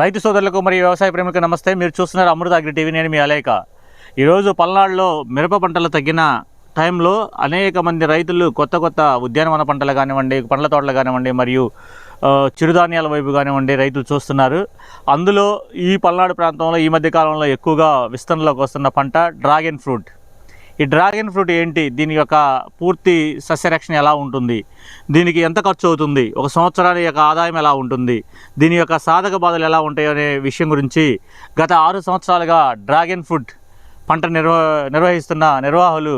రైతు సోదరులకు మరియు వ్యవసాయ ప్రేమికు నమస్తే. మీరు చూస్తున్నారు అమృత అగ్రి టీవీ. నేను మీ అలేక ఈరోజు పల్నాడులో మిరప పంటలు తగ్గిన టైంలో అనేక మంది రైతులు కొత్త కొత్త ఉద్యానవన పంటలు కానివ్వండి పండ్ల తోటలు కానివ్వండి మరియు చిరుధాన్యాల వైపు కానివ్వండి రైతులు చూస్తున్నారు. అందులో ఈ పల్నాడు ప్రాంతంలో ఈ మధ్య కాలంలో ఎక్కువగా విస్తరణలోకి వస్తున్న పంట డ్రాగన్ ఫ్రూట్. ఈ డ్రాగన్ ఫ్రూట్ ఏంటి? దీని యొక్క పూర్తి సస్యరక్షణ ఎలా ఉంటుంది? దీనికి ఎంత ఖర్చు అవుతుంది? ఒక సంవత్సరానికి యొక్క ఆదాయం ఎలా ఉంటుంది? దీని యొక్క సాధక బాధలు ఎలా ఉంటాయి అనే విషయం గురించి గత ఆరు సంవత్సరాలుగా డ్రాగన్ ఫ్రూట్ పంట నిర్వ నిర్వహిస్తున్న నిర్వాహకులు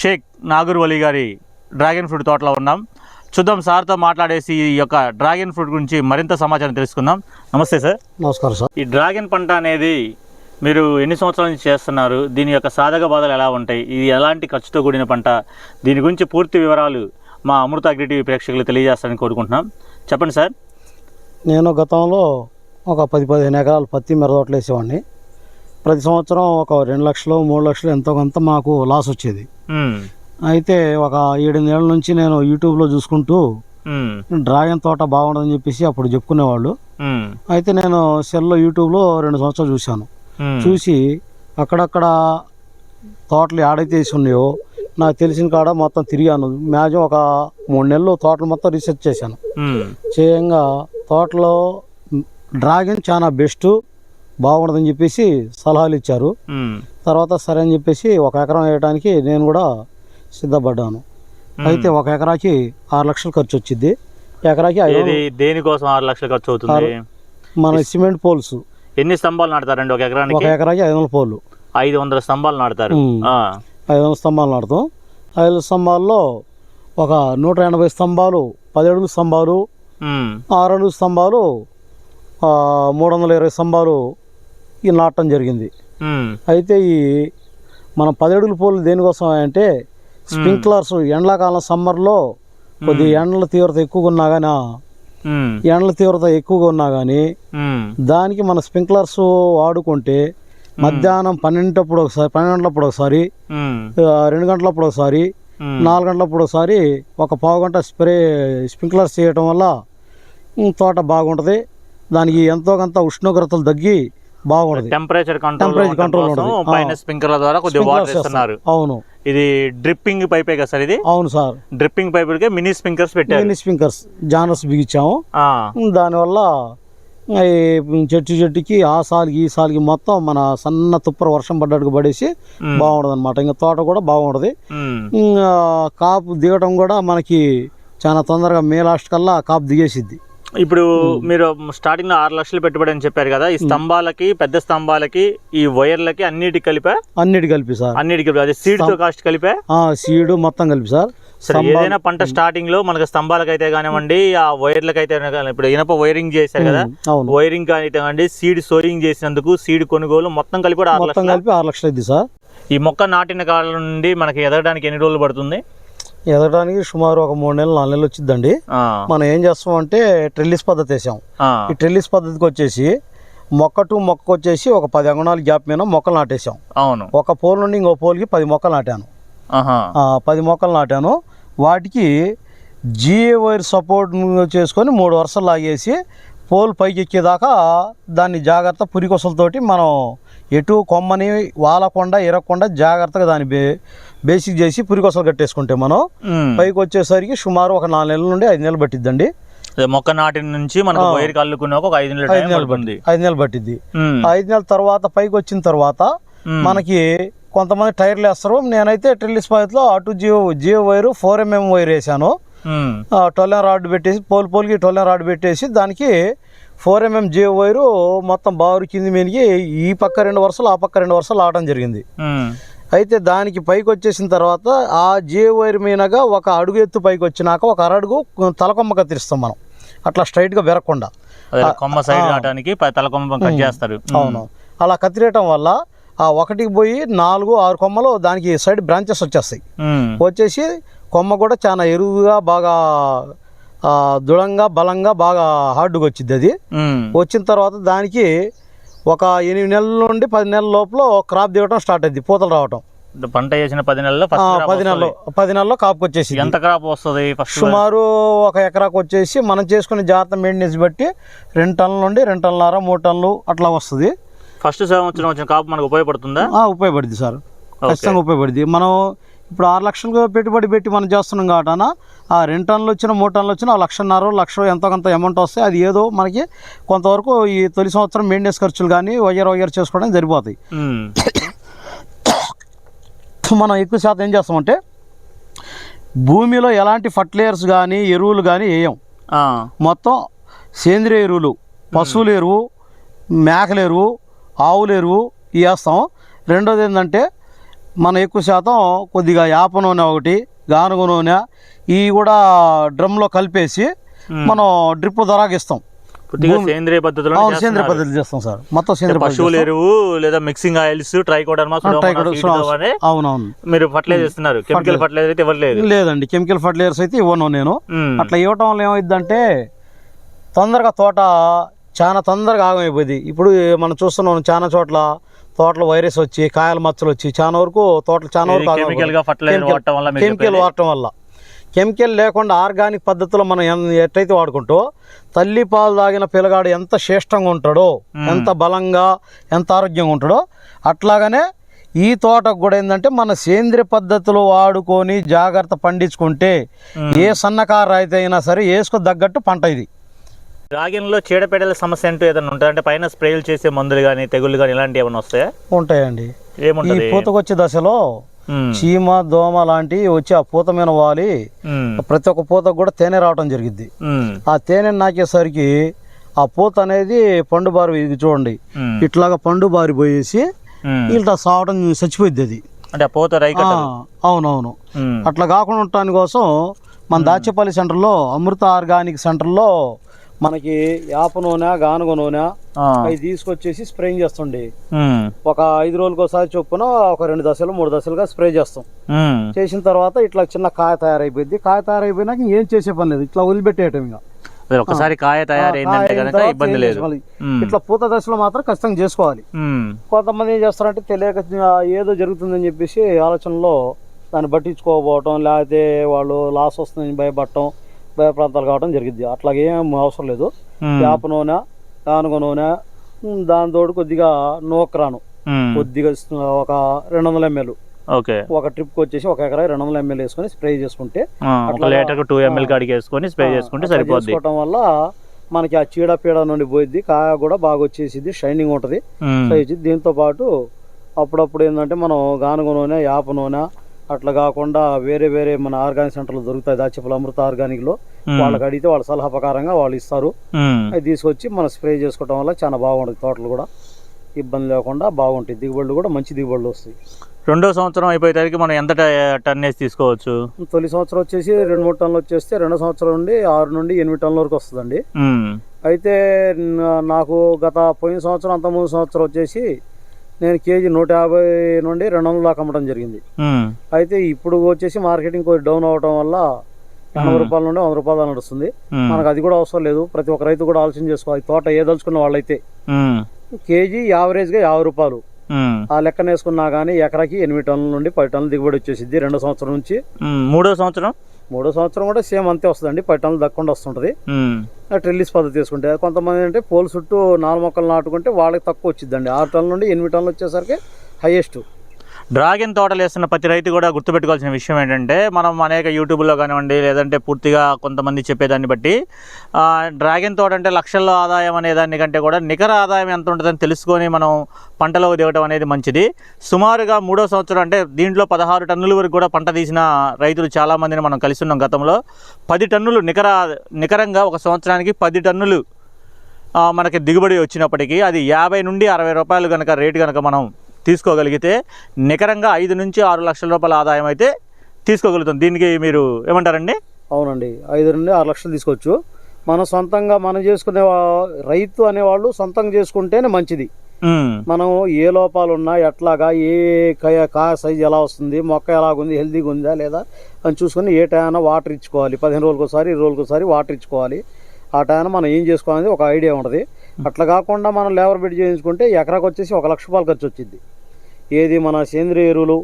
షేక్ నాగూర్ వలీ గారి డ్రాగన్ ఫ్రూట్ తోటలో ఉన్నాం. చూద్దాం సార్తో మాట్లాడేసి ఈ యొక్క డ్రాగన్ ఫ్రూట్ గురించి మరింత సమాచారం తెలుసుకుందాం. నమస్తే సార్. నమస్కారం సార్. ఈ డ్రాగన్ పంట అనేది మీరు ఎన్ని సంవత్సరాల నుంచి చేస్తున్నారు దీని యొక్క సాధక బాధలు ఎలా ఉంటాయి ఇది ఎలాంటి ఖర్చుతో కూడిన పంట దీని గురించి పూర్తి వివరాలు మా అమృత అగ్రి టీవీ ప్రేక్షకులు తెలియజేస్తారని కోరుకుంటున్నాం చెప్పండి సార్ నేను గతంలో ఒక పది పదిహేను ఎకరాలు పత్తి మిరదోటలు వేసేవాడిని ప్రతి సంవత్సరం ఒక రెండు లక్షలు మూడు లక్షలు ఎంతో కొంత మాకు లాస్ వచ్చేది. అయితే ఒక ఏడెనిమిదేళ్ళ నుంచి నేను యూట్యూబ్లో చూసుకుంటూ. డ్రాగన్ తోట బాగుండదని చెప్పేసి అప్పుడు చెప్పుకునేవాళ్ళు. అయితే నేను సెల్లో యూట్యూబ్లో రెండు సంవత్సరాలు చూశాను. చూసి అక్కడక్కడ తోటలు ఏడైతే వేసి ఉన్నాయో నాకు తెలిసిన కాడ మొత్తం తిరిగాను. మ్యాక్సిమం ఒక మూడు నెలలు తోటలు మొత్తం రీసెర్చ్ చేశాను. చేయంగా తోటలో డ్రాగన్ చాలా బెస్ట్ బాగుండదని చెప్పేసి సలహాలు ఇచ్చారు. తర్వాత సరే అని చెప్పేసి ఒక ఎకరం వేయడానికి నేను కూడా సిద్ధపడ్డాను. అయితే ఒక ఎకరాకి ఆరు లక్షలు ఖర్చు వచ్చింది ఎకరాకి దేనికోసం ఆరు లక్షలు ఖర్చు అవుతుంది? మన సిమెంట్ పోల్స్. ఎన్ని స్తంభాలు నాటుతారండి ఒక ఒక ఎకరానికి ఎకరాకి ఐదు వందల పోలు ఐదు వందల స్తంభాలు. ఆ. ఐదు వందల స్తంభాలు నాటుతాం ఐదు వందల స్తంభాల్లో ఒక నూట ఎనభై స్తంభాలు పది అడుగుల స్తంభాలు. ఆరు అడుగుల స్తంభాలు మూడు వందల ఇరవై స్తంభాలు ఈ నాటడం జరిగింది. అయితే ఈ మనం పది అడుగుల పోలు దేనికోసం అంటే స్ప్రింక్లర్స్ ఎండాకాలం సమ్మర్లో కొద్ది ఎండల తీవ్రత ఎక్కువగా ఉన్నా కానీ. ఎండల తీవ్రత ఎక్కువగా ఉన్నా కానీ. దానికి మన స్ప్రింక్లర్స్ వాడుకుంటే మధ్యాహ్నం పన్నెండప్పుడు ఒకసారి పన్నెండు గంటలప్పుడు ఒకసారి రెండు గంటలప్పుడు ఒకసారి. నాలుగు గంటలప్పుడు ఒకసారి ఒక పావు గంట స్ప్రే స్ప్రింక్లర్స్ చేయటం వల్ల తోట బాగుంటుంది దానికి ఎంతో కొంత ఉష్ణోగ్రతలు తగ్గి బాగుంటుంది టెంపరేచర్ కంట్రోల్ control ఉంటుంది. స్ప్రింక్లర్ ద్వారా కొద్దిగా వాటర్ ఇస్తున్నారు. అవును ఇది డ్రిప్పింగ్ పైపే కదా సార్ ఇది? అవును సార్. డ్రిప్పింగ్ పైపులకే మినీ స్ప్రింక్లర్స్ పెట్టారు. మినీ స్ప్రింక్లర్స్ జానర్స్ బిగించాము. దానివల్ల ఈ చెట్టు చెట్టుకి ఆ సాలికి ఈ సాలికి మొత్తం మన సన్న తుప్పర వర్షం పడ్డట్టుగా పడేసి మ్మ్. బాగుంటుంది అనమాట ఇంకా తోట కూడా. ఇంకా కాపు దిగటం కూడా మనకి చాలా తొందరగా మే లాస్ట్ కల్లా కాపు దిగేసిద్ది. ఇప్పుడు మీరు స్టార్టింగ్లో ఆరు లక్షలు పెట్టుబడి అని చెప్పారు కదా ఈ స్తంభాలకి పెద్ద స్తంభాలకి ఈ వైర్లకి అన్నిటికి కలిపా? అన్నిటి కలిపి సార్. అన్నిటికి అదే సీడ్తో కాస్ట్ కలిపా? సీడు మొత్తం కలిపి సార్. ఏదైనా పంట స్టార్టింగ్లో మనకి స్తంభాలకు అయితే కానివ్వండి ఆ వైర్లకు అయితే ఇప్పుడు ఇనప వైరింగ్ చేశారు కదా వైరింగ్ కానివ్వండి సీడ్ సోయింగ్ చేసినందుకు సీడ్ కొనుగోలు మొత్తం కలిపి కూడా ఆరు మొత్తం లక్షలు? కలిపి ఆరు లక్షలు అయింది సార్. ఈ మొక్క నాటిన కాలం నుండి మనకి ఎదగడానికి ఎన్ని రోజులు పడుతుంది? ఎదగడానికి సుమారు ఒక మూడు నెలలు నాలుగు నెలలు వచ్చిందండి మనం ఏం చేస్తాం అంటే ట్రెల్లిస్ పద్ధతి వేసాం. ఈ ట్రెల్లిస్ పద్ధతికి వచ్చేసి మొక్క టు మొక్కకు వచ్చేసి ఒక పది అంగుళాల గ్యాప్ మీద మొక్కలు నాటేసాం. అవును. ఒక పోల్ నుండి ఇంకో పోల్కి పది మొక్కలు నాటాను. పది మొక్కలు నాటాను. వాటికి జిఏ వైర్ సపోర్ట్ చేసుకొని మూడు వరుసలు లాగేసి పోల్ పైకి ఎక్కేదాకా దాన్ని జాగ్రత్త పురికొసలతోటి మనం ఎటు కొమ్మని వాలకుండా ఇరగకుండా జాగ్రత్తగా దాన్ని బేసిక్ చేసి పురికొసలు కట్టేసుకుంటే మనం. పైకి వచ్చేసరికి సుమారు ఒక నాలుగు నెలల నుండి ఐదు నెలలు పట్టిద్దండి. మొక్క నాటిన నుంచి మనకు వైర్ కల్లుకున్న ఒక ఐదు నెలల ఐదు నెలలు ఐదు నెలలు పట్టిద్ది. ఐదు నెలల తర్వాత పైకి వచ్చిన తర్వాత మనకి కొంతమంది టైర్లు వేస్తారు. నేనైతే ట్రిల్లిస్ పద్ధతిలో అటు జియో జియో వైరు ఫోర్ ఎంఎం వైర్ వేసాను ఉమ్, టొల్లెన్ రాడ్ పెట్టేసి పోల్ పోల్కి టొల్లెన్ రాడ్ పెట్టేసి దానికి ఫోర్ ఎంఎం జియో వైరు మొత్తం బారు కింది మీదకి ఈ పక్క రెండు వరుసలు ఆ పక్క రెండు వరుసలు ఆడటం జరిగింది. అయితే దానికి పైకి వచ్చేసిన తర్వాత ఆ జియో వైర్ మీనగా ఒక అడుగు ఎత్తు పైకి వచ్చినాక ఒక అరడుగు తలకొమ్మ కత్తిరిస్తాం మనం. అట్లా స్ట్రైట్గా బెరగకుండా అదే కొమ్మ సైడ్ కావడానికి ప- తల కొమ్మ కట్ చేస్తారు. అవును. అలా కత్తిరేయటం వల్ల ఆ ఒకటికి పోయి నాలుగు ఆరు కొమ్మలు దానికి సైడ్ బ్రాంచెస్ వచ్చేస్తాయి. వచ్చేసి కొమ్మ కూడా చాలా ఎరువుగా బాగా దృఢంగా బలంగా బాగా హార్డ్గా వచ్చింది అది. వచ్చిన తర్వాత దానికి ఒక ఎనిమిది నెలల నుండి పది నెలల లోపల క్రాప్ దిగటం స్టార్ట్ అయింది పూతలు రావటం. పంట వేసిన పది నెలల్లో ఫస్ట్ పది నెలలు పది నెలల్లో కాపుకి వచ్చేసి ఎంత క్రాప్ వస్తుంది సుమారు ఒక ఎకరాకు వచ్చేసి మనం చేసుకునే జాగ్రత్త మెయింటెనెన్స్ బట్టి రెండు టన్నుల నుండి రెండు టన్నులన్నర మూడు టన్నులు అట్లా వస్తుంది. ఫస్ట్ సంవత్సరం వచ్చిన కాపు మనకు ఉపయోగపడుతుందా? ఆ, ఉపయోగపడుద్ది సార్. ఖచ్చితంగా ఉపయోగపడుద్ది. మనం ఇప్పుడు ఆరు లక్షలు పెట్టుబడి పెట్టి మనం చేస్తున్నాం కాబట్టి ఆ రెండు టన్నులు వచ్చిన మూడు టన్నులు వచ్చిన ఆ లక్షన్నర లక్ష ఎంతో కొంత అమౌంట్ వస్తే అది ఏదో మనకి కొంతవరకు ఈ తొలి సంవత్సరం మెయింటెనెన్స్ ఖర్చులు కానీ వగేర వగేర చేసుకోవడానికి సరిపోతాయి ఉమ్. మనం ఎక్కువ శాతం ఏం చేస్తామంటే భూమిలో ఎలాంటి ఫర్టిలైజర్స్ కానీ ఎరువులు కానీ వేయం. మొత్తం సేంద్రియ ఎరువులు పశువుల ఎరువు మేకల ఎరువు ఆవుల ఎరువు వేస్తాం రెండోది ఏంటంటే మనం ఎక్కువ శాతం కొద్దిగా యాప నూనె ఒకటి గానుగ నూనె ఇవి కూడా డ్రమ్లో కలిపేసి. మనం డ్రిప్ పూర్తిగా సేంద్రియ పద్ధతిలో అవును సేంద్రియ పద్ధతి చేస్తాం సార్. మొత్తం సేంద్రియ పద్ధతి పశువుల ఎరువు లేదా మిక్సింగ్ ఆయిల్స్ ట్రైకోడర్మా అవునవును. మీరు ఫర్టిలైజర్ ఇస్తున్నారు. కెమికల్ ఫర్టిలైజర్ అయితే ఇవ్వలేదు. లేదండి. కెమికల్ ఫర్టిలైజర్స్ అయితే ఇవ్వను నేను. అట్లా ఇవ్వటం వల్ల ఏమైందంటే తొందరగా తోట చాలా తొందరగా ఆగమైపోయింది. ఇప్పుడు మనం చూస్తున్నాం చాలా చోట్ల తోటలో వైరస్ వచ్చి కాయల మచ్చలు వచ్చి చాలా వరకు తోటలు చాలా వరకు కెమికల్ వాడటం వల్ల కెమికల్ లేకుండా ఆర్గానిక్ పద్ధతిలో మనం ఎట్లయితే వాడుకుంటూ తల్లి పాలు తాగిన పిల్లగాడు ఎంత శ్రేష్టంగా ఉంటాడో ఎంత బలంగా ఎంత ఆరోగ్యంగా ఉంటాడో అట్లాగనే ఈ తోటకు కూడా ఏంటంటే మన సేంద్రియ పద్ధతులు వాడుకొని జాగ్రత్త పండించుకుంటే. ఏ సన్నకారు రైతు అయినా సరే వేసుకో తగ్గట్టు పంట ఇది. రాగిన్లో చీడపీడల సమస్య అంటూ ఏదైనా ఉంటుంది అంటే పైన స్ప్రేలు చేసే మందులు కానీ తెగుళ్ళు కానీ ఇలాంటివి ఏమైనా వస్తాయా ఉంటాయండి ఈ ఏముంటది పూతకొచ్చే దశలో. చీమ దోమ లాంటివి వచ్చి ఆ పూత మీద వాలి. ప్రతి ఒక్క పూతకు కూడా తేనె రావడం జరిగింది. ఆ తేనె నాకేసరికి ఆ పూత అనేది పండు బారి ఇది చూడండి. ఇట్లాగా పండు బారి పోయేసి ఉమ్. ఇట్లా సావడం చచ్చిపోయింది అది అంటే ఆ పూత అవునవును. అట్లా కాకుండా ఉండటాని కోసం మన దాచేపల్లి సెంటర్లో అమృత ఆర్గానిక్ సెంటర్లో మనకి యాప నూనె గానుగ నూనె. అవి తీసుకొచ్చేసి స్ప్రేయింగ్ చేస్తుండే. ఒక ఐదు రోజులకు ఒకసారి చొప్పున ఒక రెండు దశలు మూడు దశలుగా స్ప్రే చేస్తాం. చేసిన తర్వాత ఇట్లా చిన్న కాయ తయారైపోయింది కాయ తయారైపోయినాక ఏం చేసే పని లేదు ఇట్లా వదిలిపెట్టేయటం ఇంకా ఒకసారి కాయ తయారైందంటే కనుక ఇబ్బంది లేదు. ఇట్లా పూత దశలో మాత్రం ఖచ్చితంగా చేసుకోవాలి. కొంతమంది ఏం చేస్తారంటే తెలియక ఏదో జరుగుతుందని చెప్పేసి ఆలోచనలో దాన్ని పట్టించుకోకపోవటం లేకపోతే వాళ్ళు లాస్ వస్తుందని భయపడటం భయప్రాంతాలు కావడం జరిగింది అట్లాగే ఏం అవసరం లేదు. వేప నూనె గానుగ నూనె ఉమ్, దాంతో కొద్దిగా నూక్రాను. కొద్దిగా ఒక రెండు వందల ఎంఎల్. ఓకే. ఒక ట్రిప్కి వచ్చేసి ఒక ఎకరా రెండు వందల ఎంఎల్ వేసుకొని స్ప్రే చేసుకుంటే అట్లా- లీటర్ టూ ఎంఎల్ కాడికి వేసుకొని స్ప్రే చేసుకుంటే అట్లా సరిపోద్ది. చేసుకోవటం వల్ల మనకి ఆ చీడ పీడ నుండి పోయిద్ది. కాయ కూడా బాగా వచ్చేసిద్ది. షైనింగ్ ఉంటుంది. దీంతో పాటు అప్పుడప్పుడు ఏంటంటే మనం గానుగ నూనె యాప నూనె అట్లా కాకుండా వేరే వేరే మన ఆర్గానిక్ సెంటర్లో దొరుకుతాయి. దాచిపల అమృత ఆర్గానిక్లో. ఉమ్. వాళ్ళకి అడిగితే వాళ్ళ సలహా ప్రకారంగా వాళ్ళు ఇస్తారు. అవి తీసుకొచ్చి మనం స్ప్రే చేసుకోవడం వల్ల చాలా బాగుంటుంది. తోటలు కూడా ఇబ్బంది లేకుండా బాగుంటాయి. దిగుబడులు కూడా మంచి దిగుబడులు వస్తాయి. రెండో సంవత్సరం అయిపోయేసరికి మనం ఎంత టన్ వేసి తీసుకోవచ్చు? తొలి సంవత్సరం వచ్చేసి రెండు మూడు టన్నులు వచ్చేస్తే రెండో సంవత్సరం నుండి ఆరు నుండి ఎనిమిది టన్నుల వరకు వస్తుందండి. అయితే నాకు గత పోయిన సంవత్సరం అంత ముందు సంవత్సరం వచ్చేసి నేను కేజీ నూట యాభై నుండి రెండు వందల దాకా అమ్మడం జరిగింది. అయితే ఇప్పుడు వచ్చేసి మార్కెటింగ్ కొంచెం డౌన్ అవడం వల్ల ఎనభై రూపాయల నుండి వంద రూపాయలు నడుస్తుంది. మనకు అది కూడా అవసరం లేదు ప్రతి ఒక్క రైతు కూడా ఆలోచన చేసుకోవాలి తోట ఏదలుచుకున్న వాళ్ళైతే. కేజీ యావరేజ్గా యాభై రూపాయలు. ఆ లెక్కన వేసుకున్నా కానీ ఎకరాకి ఎనిమిది టన్నుల నుండి పది టన్నుల దిగుబడి వచ్చేసిద్ది రెండో సంవత్సరం నుంచి. మూడో సంవత్సరం మూడో సంవత్సరం కూడా సేమ్ అంతే వస్తుందండి. పది టన్నులు దక్కుండా వస్తుంటుంది. ట్రిల్లిస్ పద్ధతి తీసుకుంటే కొంతమంది అంటే పోల్ చుట్టూ నాలుగు మొక్కలు నాటుకుంటే వాళ్ళకి తక్కువ వచ్చిందండి ఆరు టన్నుల నుండి ఎనిమిది టన్నులు వచ్చేసరికి హైయెస్ట్. డ్రాగన్ తోటలు వేస్తున్న ప్రతి రైతు కూడా గుర్తుపెట్టుకోవాల్సిన విషయం ఏంటంటే మనం అనేక యూట్యూబ్లో కానివ్వండి లేదంటే పూర్తిగా కొంతమంది చెప్పేదాన్ని బట్టి డ్రాగన్ తోట అంటే లక్షల్లో ఆదాయం అనే దానికంటే కూడా నికర ఆదాయం ఎంత ఉంటుందని తెలుసుకొని మనం పంటలో దిగటం అనేది మంచిది. సుమారుగా మూడో సంవత్సరం అంటే దీంట్లో పదహారు టన్నుల వరకు కూడా పంట తీసిన రైతులు చాలామందిని మనం కలిసి ఉన్నాం గతంలో. పది టన్నులు నికర నికరంగా ఒక సంవత్సరానికి పది టన్నులు మనకి దిగుబడి వచ్చినప్పటికీ అది యాభై నుండి అరవై రూపాయలు కనుక రేటు కనుక మనం తీసుకోగలిగితే నికరంగా ఐదు నుంచి ఆరు లక్షల రూపాయల ఆదాయం అయితే తీసుకోగలుగుతాం. దీనికి మీరు ఏమంటారండి? అవునండి. ఐదు నుండి ఆరు లక్షలు తీసుకోవచ్చు. మనం సొంతంగా మనం చేసుకునే రైతు అనేవాళ్ళు సొంతంగా చేసుకుంటేనే మంచిది. మనం ఏ లోపాలు ఉన్నా ఎట్లాగా ఏ కాయ కాయ సైజు ఎలా వస్తుంది మొక్క ఎలాగుంది హెల్తీగా ఉందా లేదా అని చూసుకొని ఏ టైనా వాటర్ ఇచ్చుకోవాలి. పదిహేను రోజులకు ఒకసారి ఇరవై రోజులకు ఒకసారి వాటర్ ఇచ్చుకోవాలి. ఆ టైం మనం ఏం చేసుకోవాలనేది ఒక ఐడియా ఉంటుంది. అట్లా కాకుండా మనం లేబర్ పెట్టి చేయించుకుంటే ఎకరాకు వచ్చేసి ఒక లక్ష రూపాయలు ఖర్చు వచ్చింది ఏది మన సేంద్రియ ఎరువులు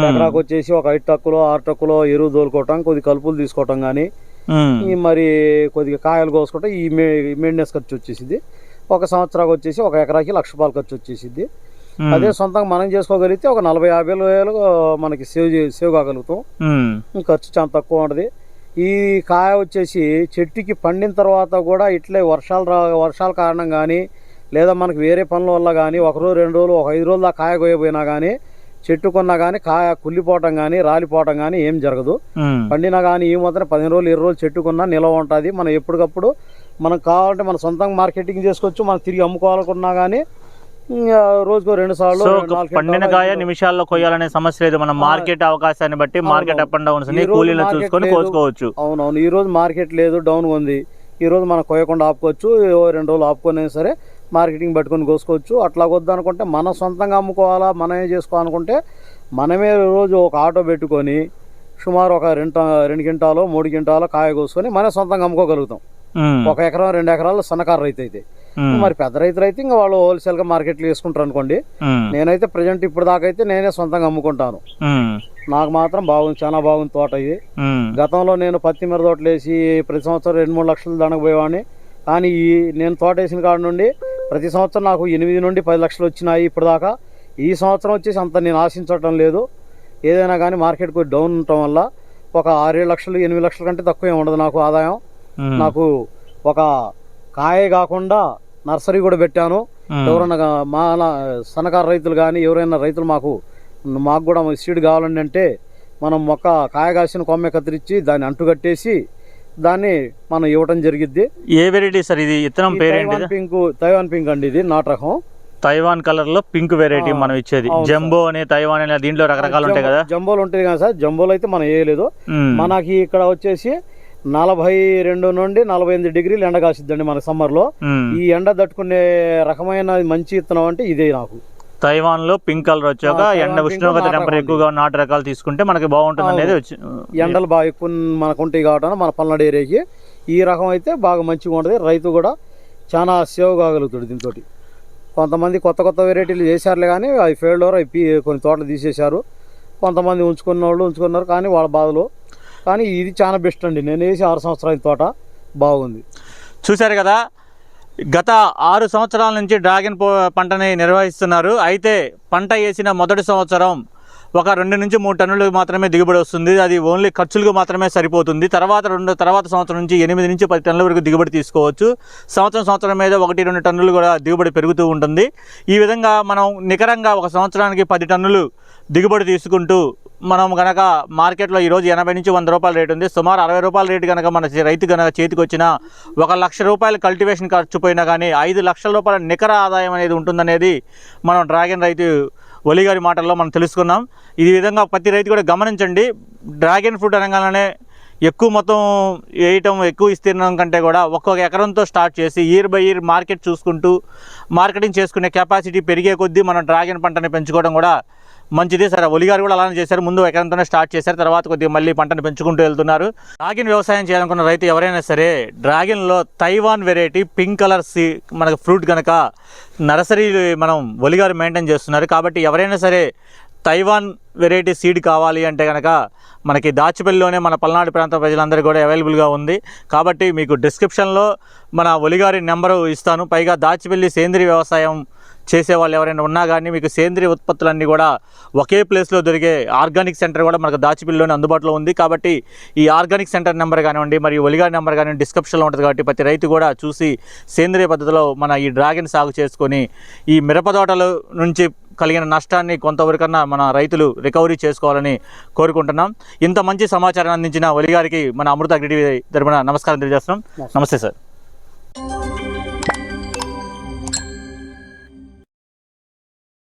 ఎకరాకు వచ్చేసి ఒక ఐదు టక్కులో ఆరు టక్కులో ఎరువు తోలుకోవటం కొద్ది కలుపులు తీసుకోవటం కానీ మరి కొద్దిగా కాయలు కోసుకోవటం ఈ మే మెయింటెనెన్స్ ఖర్చు వచ్చేసింది ఒక సంవత్సరానికి వచ్చేసి ఒక ఎకరాకి లక్ష రూపాయలు ఖర్చు వచ్చేసింది అదే సొంతంగా మనం చేసుకోగలిగితే ఒక నలభై యాభై వేలు మనకి సేవ్ సేవ్ కాగలుగుతాం ఖర్చు చాలా తక్కువ ఉంటుంది. ఈ కాయ వచ్చేసి చెట్టుకి పండిన తర్వాత కూడా ఇట్లే వర్షాలు రా వర్షాల కారణం కానీ లేదా మనకి వేరే పనుల వల్ల కానీ ఒక రోజు రెండు రోజులు ఒక ఐదు రోజులు ఆ కాయ కోయపోయినా కానీ చెట్టు కొన్నా కానీ కాయ కుళ్ళిపోవటం కానీ రాలిపోవటం కానీ ఏం జరగదు. పండినా కానీ ఈ మాత్రం పదిహేను రోజులు ఇరవై రోజులు చెట్టుకున్నా నిల్వ ఉంటుంది. మనం ఎప్పటికప్పుడు మనకు కావాలంటే మనం సొంతంగా మార్కెటింగ్ చేసుకోవచ్చు. మనం తిరిగి అమ్ముకోవాలనుకున్నా కానీ రోజుకో రెండు సార్లు పండిన కాయ. నిమిషాల్లో కొయ్యాలనే సమస్య లేదు. మనం మార్కెట్ అవకాశాన్ని బట్టి మార్కెట్. అప్ అండ్ డౌన్స్ని ఈ రోజు కూలీలను మార్కెట్ చూసుకొని. కోసుకోవచ్చు. అవునవును. ఈ రోజు మార్కెట్ లేదు డౌన్ ఉంది. ఈ రోజు మనం కోయకుండా ఆపుకోవచ్చు. రెండు రోజులు ఆపుకొని సరే మార్కెటింగ్ పట్టుకొని కోసుకోవచ్చు. అట్లా వద్దు అనుకుంటే మనం సొంతంగా అమ్ముకోవాలా మనమే చేసుకోవాలనుకుంటే మనమే రోజు ఒక ఆటో పెట్టుకొని సుమారు ఒక రెండు రెండు గింటాలో మూడు గింటాలో కాయ కోసుకొని మనమే సొంతంగా అమ్ముకోగలుగుతాం. ఒక ఎకరం రెండు ఎకరాలు సన్నకారు రైతు అయితే. మరి పెద్ద రైతులు అయితే ఇంకా వాళ్ళు హోల్సేల్గా మార్కెట్లో వేసుకుంటారు అనుకోండి. నేనైతే ప్రజెంట్ ఇప్పుడు దాకా అయితే నేనే సొంతంగా అమ్ముకుంటాను. నాకు మాత్రం బాగుంది చాలా బాగుంది తోట ఇది. గతంలో నేను పత్తి మిర తోటలు వేసి ప్రతి సంవత్సరం రెండు మూడు లక్షలు దండకు పోయేవాడిని. కానీ ఈ నేను తోట వేసిన కాడ నుండి ప్రతి సంవత్సరం నాకు ఎనిమిది నుండి పది లక్షలు వచ్చినాయి ఇప్పుడు దాకా ఈ సంవత్సరం వచ్చేసి అంత నేను ఆశించటం లేదు. ఏదైనా కానీ మార్కెట్ కొంచెం డౌన్ ఉండటం వల్ల ఒక ఆరేడు లక్షలు ఎనిమిది లక్షల కంటే తక్కువే ఉండదు నాకు ఆదాయం. నాకు ఒక కాయ కాకుండా నర్సరీ కూడా పెట్టాను. ఎవరైనా మా సన్నకారు రైతులు కానీ ఎవరైనా రైతులు మాకు మాకు కూడా సీడ్ కావాలండి అంటే మనం మొక్క కాయ కాసిన కొమ్మ కత్తిరించి దాన్ని అంటుకట్టేసి దాన్ని మనం ఇవ్వటం జరిగిద్ది. ఏ వెరైటీ సార్ ఇది? ఇత్తనం ఈ పేరేంటి పింక్ తైవాన్ పింక్ అండి ఇది నాటు రకం. తైవాన్ కలర్లో పింక్ వెరైటీ మనం ఇచ్చేది. జంబో అనే తైవాన్ అనే దీంట్లో రకరకాలు ఉంటాయి కదా? జంబోలు ఉంటుంది కదా సార్. జంబోలు అయితే మనం వేయలేదు. మనకి ఇక్కడ వచ్చేసి నలభై రెండు నుండి నలభై ఎనిమిది డిగ్రీలు ఎండ కాసిద్దండి మన సమ్మర్లో. ఈ ఎండ తట్టుకునే రకమైన మంచి ఇత్తనం అంటే ఇదే నాకు. తైవాన్లో పింక్ కలర్ వచ్చాక ఎండ ఉష్ణోగ్రత టెంపర్ ఎక్కువగా నాటు రకాలు తీసుకుంటే మనకి బాగుంటుంది అనేది వచ్చి ఎండలు బాగా ఎక్కువ మనకు ఉంటాయి కాబట్టి మన పల్నాడు ఏరియాకి. ఈ రకం అయితే బాగా మంచిగా ఉంటుంది. రైతు కూడా చాలా సేవ్ కాగలుగుతాడు దీంతో కొంతమంది కొత్త కొత్త వెరైటీలు చేశారులే కానీ అవి ఫెయిల్డ్ అవి పీ కొన్ని తోటలు తీసేశారు. కొంతమంది ఉంచుకున్న వాళ్ళు ఉంచుకున్నారు కానీ వాళ్ళ బాధలు. కానీ ఇది చాలా బెస్ట్ అండి. నేను వేసి ఆరు సంవత్సరాల తోట. బాగుంది. చూశారు కదా గత ఆరు సంవత్సరాల నుంచి డ్రాగన్ పంటని నిర్వహిస్తున్నారు. అయితే పంట వేసిన మొదటి సంవత్సరం ఒక రెండు నుంచి మూడు టన్నులు మాత్రమే దిగుబడి వస్తుంది. అది ఓన్లీ ఖర్చులకు మాత్రమే సరిపోతుంది. తర్వాత రెండు తర్వాత సంవత్సరం నుంచి ఎనిమిది నుంచి పది టన్నుల వరకు దిగుబడి తీసుకోవచ్చు. సంవత్సరం సంవత్సరం మీద ఒకటి రెండు టన్నులు కూడా దిగుబడి పెరుగుతూ ఉంటుంది. ఈ విధంగా మనం నికరంగా ఒక సంవత్సరానికి పది టన్నులు దిగుబడి తీసుకుంటూ మనం గనక మార్కెట్లో ఈరోజు ఎనభై నుంచి వంద రూపాయల రేటు ఉంది. సుమారు అరవై రూపాయల రేటు కనుక మన రైతు కనుక చేతికి వచ్చిన ఒక లక్ష రూపాయల కల్టివేషన్ ఖర్చు పోయినా కానీ ఐదు లక్షల రూపాయల నికర ఆదాయం అనేది ఉంటుందనేది మనం డ్రాగన్ రైతు ఒలి గారి మాటల్లో మనం తెలుసుకున్నాం. ఈ విధంగా ప్రతి రైతు కూడా గమనించండి. డ్రాగన్ ఫ్రూట్ అనగానే ఎక్కువ మొత్తం వేయటం ఎక్కువ విస్తీర్ణం కంటే కూడా ఒక్కొక్క ఎకరంతో స్టార్ట్ చేసి ఇయర్ బై ఇయర్ మార్కెట్ చూసుకుంటూ మార్కెటింగ్ చేసుకునే కెపాసిటీ పెరిగే కొద్దీ మనం డ్రాగన్ పంటని పెంచుకోవడం కూడా మంచిది సరే. ఒలిగారు కూడా అలానే చేశారు. ముందు ఎకరంతోనే స్టార్ట్ చేశారు. తర్వాత కొద్దిగా మళ్ళీ పంటను పెంచుకుంటూ వెళ్తున్నారు. డ్రాగన్ వ్యవసాయం చేయాలనుకున్న రైతు ఎవరైనా సరే డ్రాగన్లో తైవాన్ వెరైటీ పింక్ కలర్ సీ మనకు ఫ్రూట్ కనుక నర్సరీ మనం ఒలిగారు మెయింటైన్ చేస్తున్నారు. కాబట్టి ఎవరైనా సరే తైవాన్ వెరైటీ సీడ్ కావాలి అంటే కనుక మనకి దాచిపల్లిలోనే మన పల్నాడు ప్రాంత ప్రజలందరూ కూడా అవైలబుల్గా ఉంది. కాబట్టి మీకు డిస్క్రిప్షన్లో మన ఒలిగారి నెంబరు ఇస్తాను. పైగా దాచిపల్లి సేంద్రీయ వ్యవసాయం చేసే వాళ్ళు ఎవరైనా ఉన్నా కానీ మీకు సేంద్రియ ఉత్పత్తులన్నీ కూడా ఒకే ప్లేస్లో దొరికే ఆర్గానిక్ సెంటర్ కూడా మనకు దాచిపల్లిలోనే అందుబాటులో ఉంది. కాబట్టి ఈ ఆర్గానిక్ సెంటర్ నెంబర్ కానివ్వండి మరియు ఒలిగారి నెంబర్ కానివ్వండి డిస్క్రిప్షన్లో ఉంటుంది కాబట్టి ప్రతి రైతు కూడా చూసి సేంద్రియ పద్ధతిలో మన ఈ డ్రాగన్ సాగు చేసుకొని ఈ మిరప తోటల నుంచి కలిగిన నష్టాన్ని కొంతవరకన్నా మన రైతులు రికవరీ చేసుకోవాలని కోరుకుంటున్నాం. ఇంత మంచి సమాచారం అందించిన ఒలిగారికి మన అమృత అగ్రి తరపున నమస్కారం తెలియజేస్తున్నాం. నమస్తే సార్.